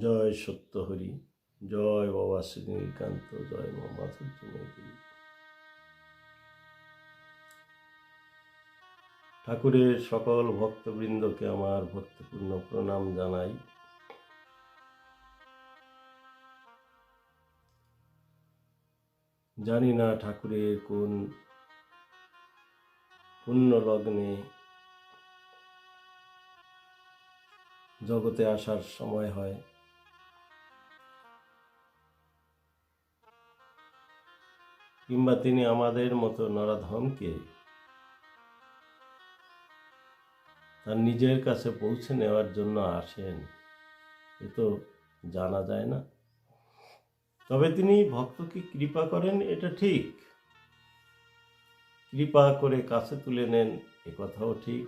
জয় সত্য হরি জয় বাবা শ্রীকান্ত জয় মা মাধুর্যময়। দেবী ঠাকুরের সকল ভক্তবৃন্দকে আমার ভক্তিপূর্ণ প্রণাম জানাই। জানি না ঠাকুরের কোন পুণ্য লগ্নে জগতে আসার সময় হয়। কিংবা তিনি আমাদের মতো নরাধমকে তার নিজের কাছে পৌঁছে নেওয়ার জন্য আসেন, এ তো জানা যায় না। তবে তিনি ভক্তকে কৃপা করেন, এটা ঠিক। কৃপা করে কাছে তুলে নেন, এ কথাও ঠিক।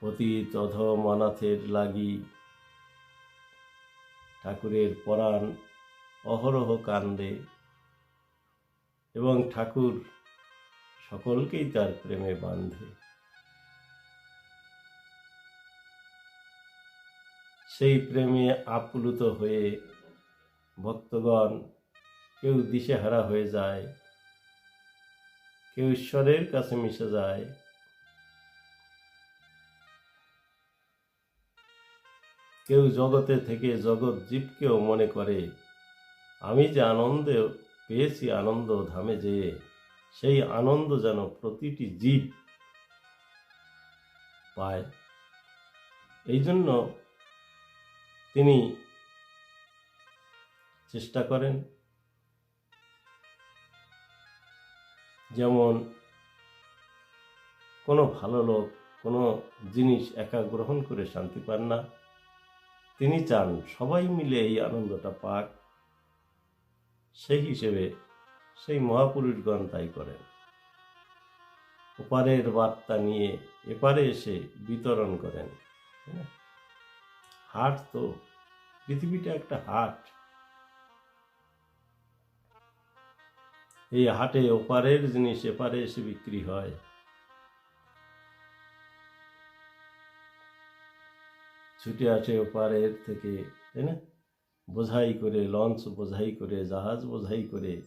পতিত অধম অনাথের লাগি ঠাকুরের পরাণ অহরহ কান্দে এবং ঠাকুর সকলকেই তার প্রেমে বাঁধে। সেই প্রেমে আপ্লুত হয়ে ভক্তগণ কেউ দিশেহারা হয়ে যায়, কেউ ঈশ্বরের কাছে মিশে যায়। কেউ জগতে থেকে জগৎ জীবকেও মনে করে আমি যে আনন্দে পেয়েছি আনন্দ ধামে যেয়ে, সেই আনন্দ যেন প্রতিটি জীব পায়। এই জন্য তিনি চেষ্টা করেন। যেমন কোনো ভালো লোক, কোনো জিনিস একা গ্রহণ করে শান্তি পান না, তিনি চান সবাই মিলে এই আনন্দটা পাক। সেই হিসেবে সেই মহাপুরুষগণ তাই করেন। ওপারের বার্তা নিয়ে এপারে এসে বিতরণ করেন। হাট তো, পৃথিবীটা একটা হাট। এই হাটে ওপারের জিনিস এপারে এসে বিক্রি হয়। ছুটে আসে ওপারের থেকে, তাই না? বোঝাই করে, লঞ্চ বোঝাই করে, জাহাজ বোঝাই করে,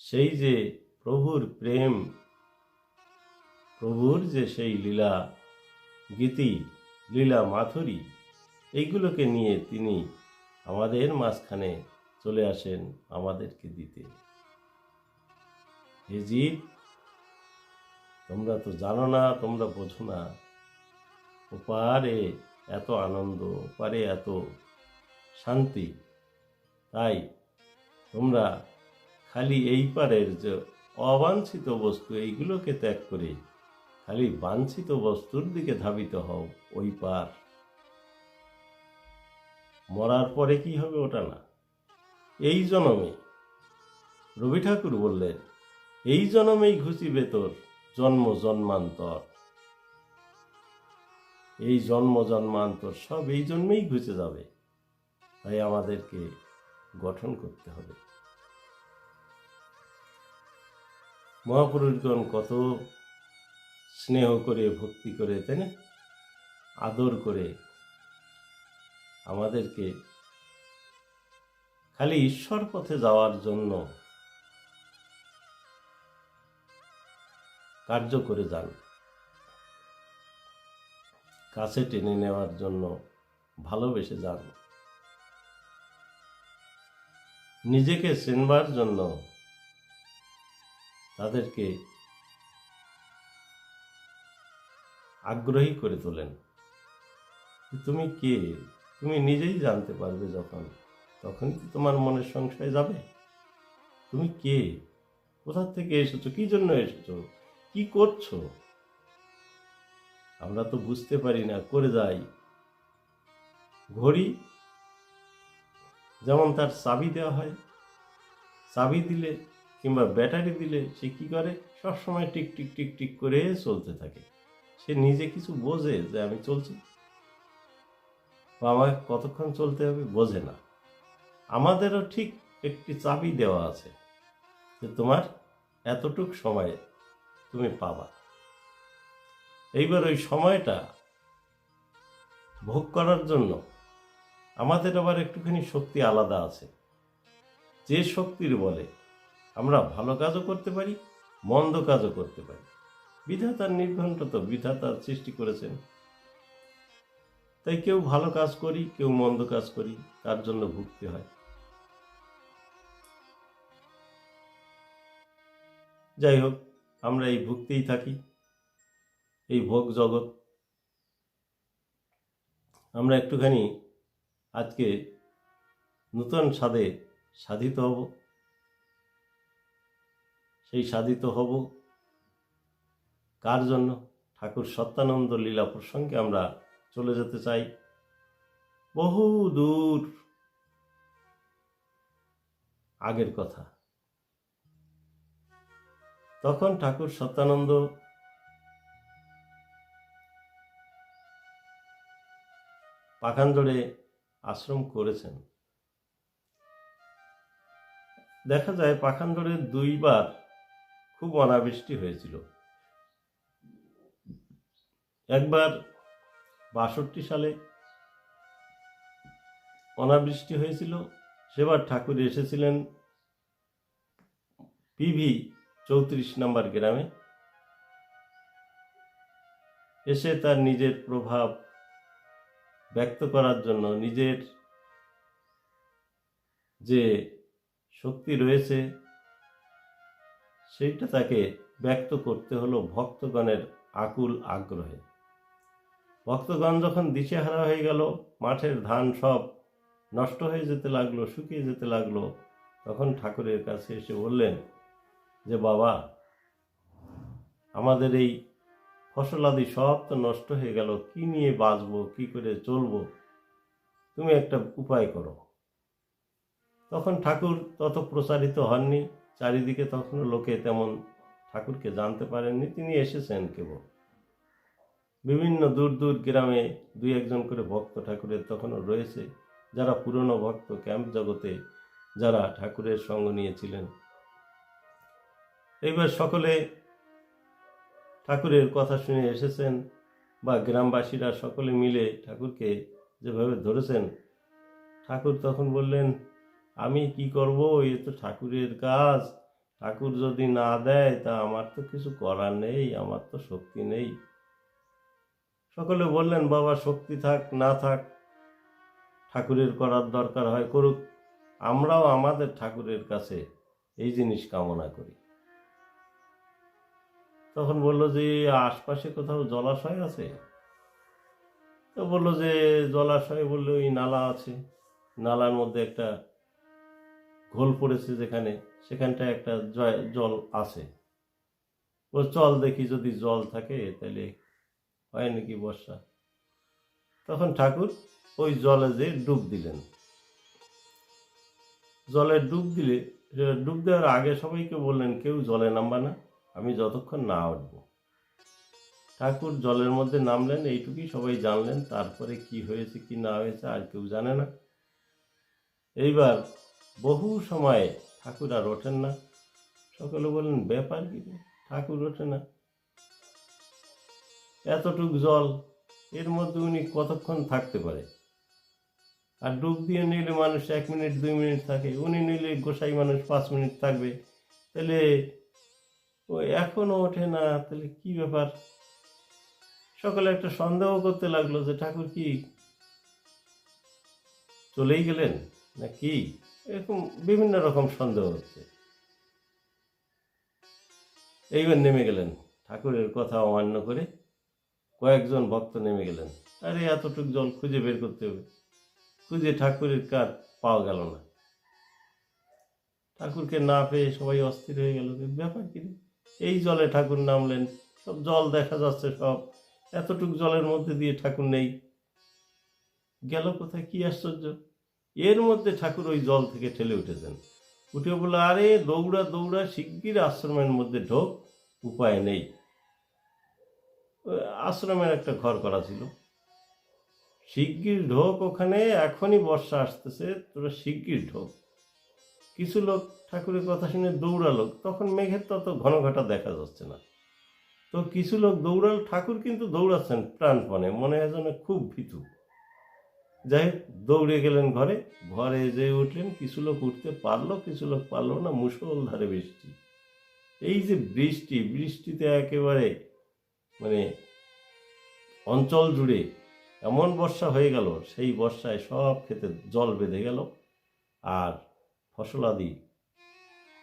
সেই যে প্রভুর প্রেম, প্রভুর যে সেই লীলা, গীতি, লীলা মাথুরী এইগুলোকে নিয়ে তিনি আমাদের মাঝখানে চলে আসেন আমাদেরকে দিতে। হে জীব তোমরা তো জানো না, তোমরা বোঝো না। ওপারে এত আনন্দ, ওপারে এত শান্তি। তাই তোমরা খালি এই পারের যে অবাঞ্ছিত বস্তু, এইগুলোকে ত্যাগ করে খালি বাঞ্ছিত বস্তুর দিকে ধাবিত হও ওই পার। মরার পরে কি হবে ওটা না। এই জনমে রবি ঠাকুর বললেন, এই জনমেই ঘুষিবে তোর জন্ম জন্মান্তর। এই জন্ম জন্মান্তর সব এই জন্মেই ঘুচে যাবে। তাই আমাদেরকে গঠন করতে হবে। মহাপুরুষগণ কত স্নেহ করে, ভক্তি করে, তাই না? আদর করে আমাদেরকে খালি ঈশ্বর পথে যাওয়ার জন্য কার্য করে যান। কাছে টেনে নেওয়ার জন্য ভালোবেসে যান। নিজেকে চিনবার জন্য তাদেরকে আগ্রহী করে তোলেন। তুমি কে? তুমি নিজেই জানতে পারবে যখন। তখন কি তোমার মনের সংশয় যাবে? তুমি কে? কোথা থেকে এসেছ? কি জন্য এসেছ? কি করছ? আমরা তো বুঝতে পারি না, করে যাই। ঘড়ি যেমন তার চাবি দেওয়া হয়, চাবি দিলে কিংবা ব্যাটারি দিলে সে কি করে? সবসময় টিক টিক টিক টিক করে চলতে থাকে। সে নিজে কিছু বোঝে যে আমি চলছি। বা আমাকে কতক্ষণ চলতে হবে বোঝে না। আমাদেরও ঠিক একটি চাবি দেওয়া আছে যে তোমার এতটুক সময়ে তুমি পাবা। এইবার ওই সময়টা ভোগ করার জন্য আমাদের আবার একটুখানি শক্তি আলাদা আছে। যে শক্তির বলে আমরা ভালো কাজও করতে পারি, মন্দ কাজও করতে পারি। বিধাতার নির্ঘণ্ট তো বিধাতার সৃষ্টি করেছেন। তাই কেউ ভালো কাজ করি, কেউ মন্দ কাজ করি, তার জন্য ভুগতে হয়। যাই হোক, আমরা এই ভুগতেই থাকি, এই ভোগ জগৎ। আমরা একটুখানি আজকে নূতন স্বাদে সাধিত হব। সেই সাধিত হব কার জন্য? ঠাকুর সত্যানন্দ লীলা প্রসঙ্গে আমরা চলে যেতে চাই। বহু দূর আগের কথা। তখন ঠাকুর সত্যানন্দ পাখান্জরে আশ্রম করেছেন। দেখা যায় পাখান্জরে দুইবার খুব অনাবৃষ্টি হয়েছিল। একবার বাষট্টি সালে অনাবৃষ্টি হয়েছিল, সেবার ঠাকুর এসেছিলেন পিভি চৌত্রিশ নম্বর গ্রামে। এসে তার নিজের প্রভাব ব্যক্ত করার জন্য নিজের যে শক্তি রয়েছে, সেইটা তাকে ব্যক্ত করতে হলো ভক্তগণের আকুল আগ্রহে। ভক্তগণ যখন দিশেহারা হয়ে গেল, মাঠের ধান সব নষ্ট হয়ে যেতে লাগল, শুকিয়ে যেতে লাগল, তখন ঠাকুরের কাছে এসে বললেন যে, বাবা, আমাদের এই ফসলাদি সব তো নষ্ট হয়ে গেল। কি নিয়ে বাঁচবো, কি করে চলবো? তুমি একটা উপায় করো। তখন ঠাকুর তত প্রচারিত হননি। চারিদিকে তখনও লোকে তেমন ঠাকুরকে জানতে পারেননি। তিনি এসেছেন কেবল। বিভিন্ন দূর দূর গ্রামে দুই একজন করে ভক্ত ঠাকুরের তখনও রয়েছে। যারা পুরনো ভক্ত ক্যাম্প জগতে যারা ঠাকুরের সঙ্গ নিয়েছিলেন। এইবার সকলে ঠাকুরের কথা শুনে এসেছেন বা গ্রামবাসীরা সকলে মিলে ঠাকুরকে যেভাবে ধরেছেন, ঠাকুর তখন বললেন, আমি কি করব? এ তো ঠাকুরের কাজ। ঠাকুর যদি না দেয়, তা আমার তো কিছু করার নেই, আমার তো শক্তি নেই। সকলে বললেন, বাবা, শক্তি থাক, না থাক, ঠাকুরের করার দরকার হয়, করুক। আমরাও আমাদের ঠাকুরের কাছে এই জিনিস কামনা করি। তখন বলল যে, আশপাশে কোথাও জলাশয় আছে? তো বলল যে, জলাশয় বললে ওই নালা আছে। নালার মধ্যে একটা ঘোল পড়েছে যেখানে, সেখানটায় একটা জল আছে। ও চল দেখি যদি জল থাকে তাহলে হয় নাকি বর্ষা? তখন ঠাকুর ওই জলে যে ডুব দিলেন। জলে ডুব দিলে, ডুব দেওয়ার আগে সবাইকে বললেন, কেউ জলে নামবা না। আমি যতক্ষণ না উঠব। ঠাকুর জলের মধ্যে নামলেন, এইটুকুই সবাই জানলেন, তারপরে কি হয়েছে, কি না হয়েছে, আর কেউ জানে না। এইবার বহু সময় ঠাকুর আর ওঠেন না। সকলে বললেন, ব্যাপার কি ঠাকুর ওঠে না। এতটুক জল, এর মধ্যে উনি কতক্ষণ থাকতে পারে? আর ডুব দিয়ে নিলে মানুষ এক মিনিট, দুই মিনিট থাকে। উনি নিলে গোসাই মানুষ পাঁচ মিনিট থাকবে। তাহলে ও এখনও ওঠে না, তাহলে কি ব্যাপার? সকলে একটা সন্দেহ করতে লাগল যে ঠাকুর কি চলেই গেলেন না কি এরকম বিভিন্ন রকম সন্দেহ হচ্ছে। এইবার নেমে গেলেন, ঠাকুরের কথা অমান্য করে কয়েকজন ভক্ত নেমে গেলেন। আরে, এতটুক জল খুঁজে বের করতে হবে। খুঁজে ঠাকুরের কার পাওয়া গেল না। ঠাকুরকে না পেয়ে সবাই অস্থির হয়ে গেল। ব্যাপার কি? এই জলে ঠাকুর নামলেন, সব জল দেখা যাচ্ছে সব, এতটুক জলের মধ্যে দিয়ে ঠাকুর নেই। গেল কোথায়, কি আশ্চর্য? এর মধ্যে ঠাকুর ওই জল থেকে ঠেলে উঠেছেন। উঠে বলে আরে, দৌড়া দৌড়া, শিগগির আশ্রমের মধ্যে ঢোক, উপায় নেই। আশ্রমের একটা ঘর করা ছিল। শিগগির ঢোক ওখানে, এখনই বর্ষা আসতেছে, তোরা শিগগির ঢোক। কিছু লোক ঠাকুরের কথা শুনে দৌড়ালো, তখন মেঘের তত ঘন ঘটা দেখা যাচ্ছে না। তো কিছু লোক দৌড়াল, ঠাকুর কিন্তু দৌড়াচ্ছেন প্রাণপণে, মনে হয় যেন খুব ভীতু। যাই হোক, দৌড়ে গেলেন ঘরে ঘরে যে উঠলেন, কিছু লোক উঠতে পারল, কিছু লোক পারল না মুসলধারে বৃষ্টি। এই যে বৃষ্টি, বৃষ্টিতে একেবারে মানে অঞ্চল জুড়ে এমন বর্ষা হয়ে গেল, সেই বর্ষায় সব ক্ষেতে জল বেঁধে গেল, আর ফসলাদি।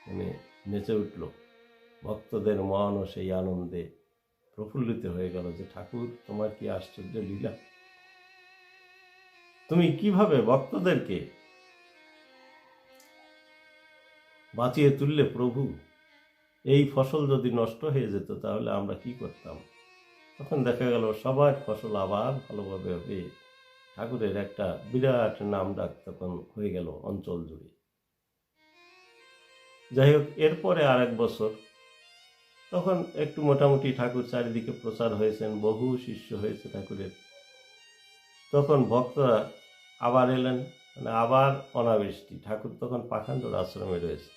মানে নেচে উঠল। ভক্তদের মনও সেই আনন্দে প্রফুল্লিত হয়ে গেল যে, ঠাকুর, তোমার কি আশ্চর্য লীলা? তুমি কীভাবে ভক্তদেরকে বাঁচিয়ে তুললে প্রভু? এই ফসল যদি নষ্ট হয়ে যেত, তাহলে আমরা কি করতাম? তখন দেখা গেল সবার ফসল আবার ভালোভাবে হবে ঠাকুরের একটা বিরাট নাম ডাক তখন হয়ে গেল অঞ্চল জুড়ে। যাই হোক এরপরে আর এক বছর, তখন একটু মোটামুটি ঠাকুর চারিদিকে প্রচার হয়েছেন, বহু শিষ্য হয়েছে ঠাকুরের। তখন ভক্তরা আবার এলেন মানে আবার অনাবৃষ্টি, ঠাকুর তখন পাখান্ডর আশ্রমে রয়েছে।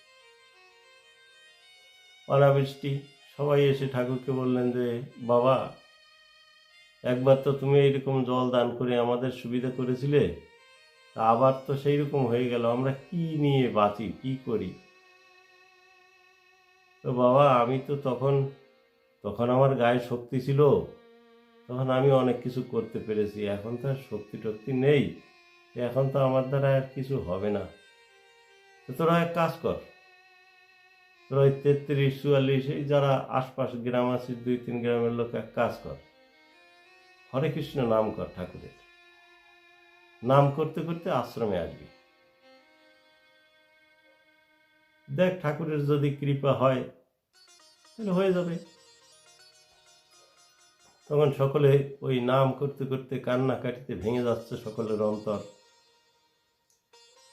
অনাবৃষ্টি, সবাই এসে ঠাকুরকে বললেন যে, বাবা একবার তো তুমি এইরকম জল দান করে আমাদের সুবিধা করেছিলে, তা আবার তো সেই রকম হয়ে গেল, আমরা কি নিয়ে বাঁচি, কি করি? তো বাবা, আমি তো তখন তখন আমার গায়ে শক্তি ছিল, তখন আমি অনেক কিছু করতে পেরেছি, এখন তো আর শক্তি টক্তি নেই, এখন তো আমার দ্বারা আর কিছু হবে না। তো তোরা এক কাজ কর, তোরা ওই তেত্রিশ, চুয়াল্লিশ, এই যারা আশপাশ গ্রাম আছে, দুই, তিন গ্রামের লোক, এক কাজ কর। হরে কৃষ্ণ নাম কর ঠাকুরের। নাম করতে করতে আশ্রমে আসবি। দেখ ঠাকুরের যদি কৃপা হয়, তাহলে হয়ে যাবে। তখন সকলে ওই নাম করতে করতে কান্না কাটিতে ভেঙে যাচ্ছে সকলের অন্তর।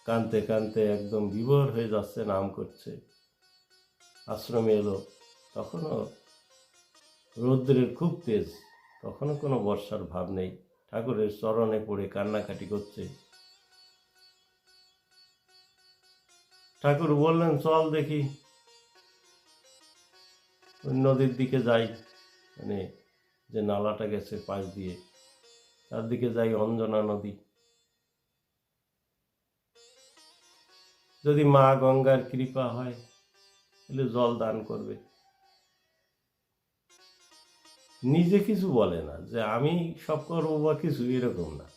কানতে কানতে একদম বিভোর হয়ে যাচ্ছে, নাম করছে। আশ্রমে এলো। তখনও রৌদ্রের খুব তেজ, তখনও কোনো বর্ষার ভাব নেই। ঠাকুরের চরণে পড়ে কান্নাকাটি করছে। ঠাকুর বললেন, চল দেখি। নদীর দিকে যাই। মানে যে নালাটা গেছে পাশ দিয়ে, তার দিকে যাই অঞ্জনা নদী। যদি মা গঙ্গার কৃপা হয়, তাহলে জল দান করবে। নিজে কিছু বলে না যে আমি সব করব বা কিছু, এরকম না।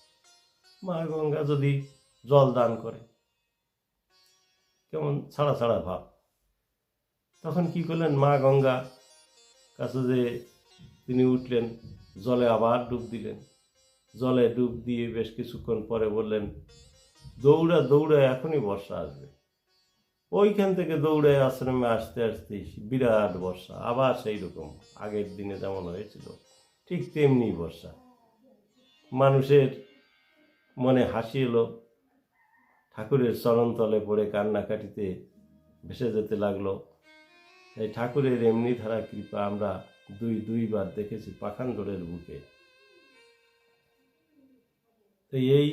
মা গঙ্গা যদি জল দান করে। কেমন ছাড়া ছাড়া ভাব। তখন কি করলেন মা গঙ্গা কাছে যে তিনি উঠলেন, জলে আবার ডুব দিলেন। জলে ডুব দিয়ে বেশ কিছুক্ষণ পরে বললেন, দৌড়া দৌড়ায় এখনই বর্ষা আসবে। ওইখান থেকে দৌড়ে আশ্রমে আসতে আসতে বিরাট বর্ষা, আবার সেই রকম। আগের দিনে যেমন হয়েছিল, ঠিক তেমনি বর্ষা। মানুষের মনে হাসি এলো ঠাকুরের চরণতলে পড়ে কান্নাকাটিতে ভেসে যেতে লাগল। এই ঠাকুরের এমনি ধারা কৃপা আমরা দুই দুইবার দেখেছি পাখান্ডরের বুকে। তো এই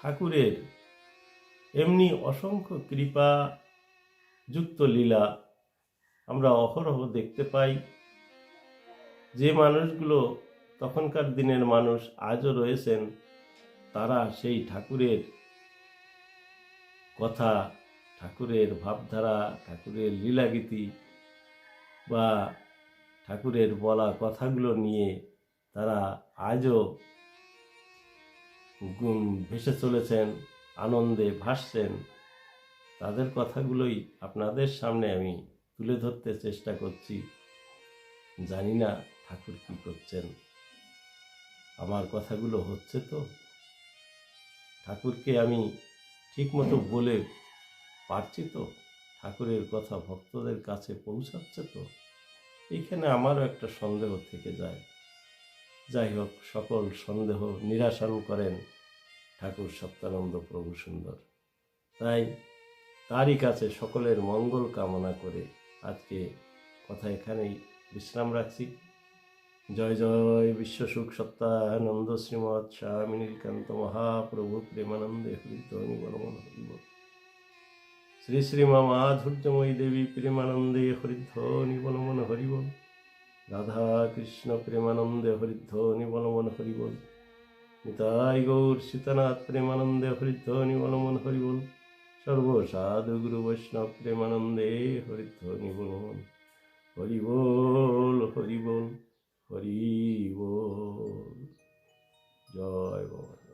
ঠাকুরের এমনি অসংখ্য কৃপা যুক্ত লীলা আমরা অহরহ দেখতে পাই। যে মানুষগুলো তখনকার দিনের মানুষ আজও রয়েছেন তারা সেই ঠাকুরের কথা, ঠাকুরের ভাবধারা, ঠাকুরের লীলাগীতি বা ঠাকুরের বলা কথাগুলো নিয়ে তারা আজও ভেসে চলেছেন, আনন্দে ভাসছেন। তাদের কথাগুলোই আপনাদের সামনে আমি তুলে ধরতে চেষ্টা করছি। জানি না ঠাকুর কি করছেন। আমার কথাগুলো হচ্ছে তো? ঠাকুরকে আমি ঠিকমতো বলে পারছি তো? ঠাকুরের কথা ভক্তদের কাছে পৌঁছাচ্ছে তো? এইখানে আমারও একটা সন্দেহ থেকে যায়। যাই হোক, সকল সন্দেহ নিরাসন করেন ঠাকুর সত্যানন্দ প্রভু সুন্দর। তাই তারই কাছে সকলের মঙ্গল কামনা করে আজকে কথা এখানেই বিশ্রাম রাখছি। জয় জয় বিশ্ব সুখ সত্যানন্দ শ্রীমৎ স্বামী নীলকান্ত মহাপ্রভু প্রেমানন্দে হরিধ্বনি বনমন হরিব। শ্রী শ্রীমা মাধুর্যময়ী দেবী প্রেমানন্দে হরিধ্বনি বনমন হরিবল রাধা কৃষ্ণ প্রেমানন্দে হরিধ্বনি বনমন হরিবল নিতাই গৌর সীতানাথ প্রেমানন্দে হরিধ্বনি বলমন হরিবল সর্বসাধু গুরু বৈষ্ণব প্রেমানন্দে হরিধ্বনি বলমন হরিবল হরি বল। জয় বাবা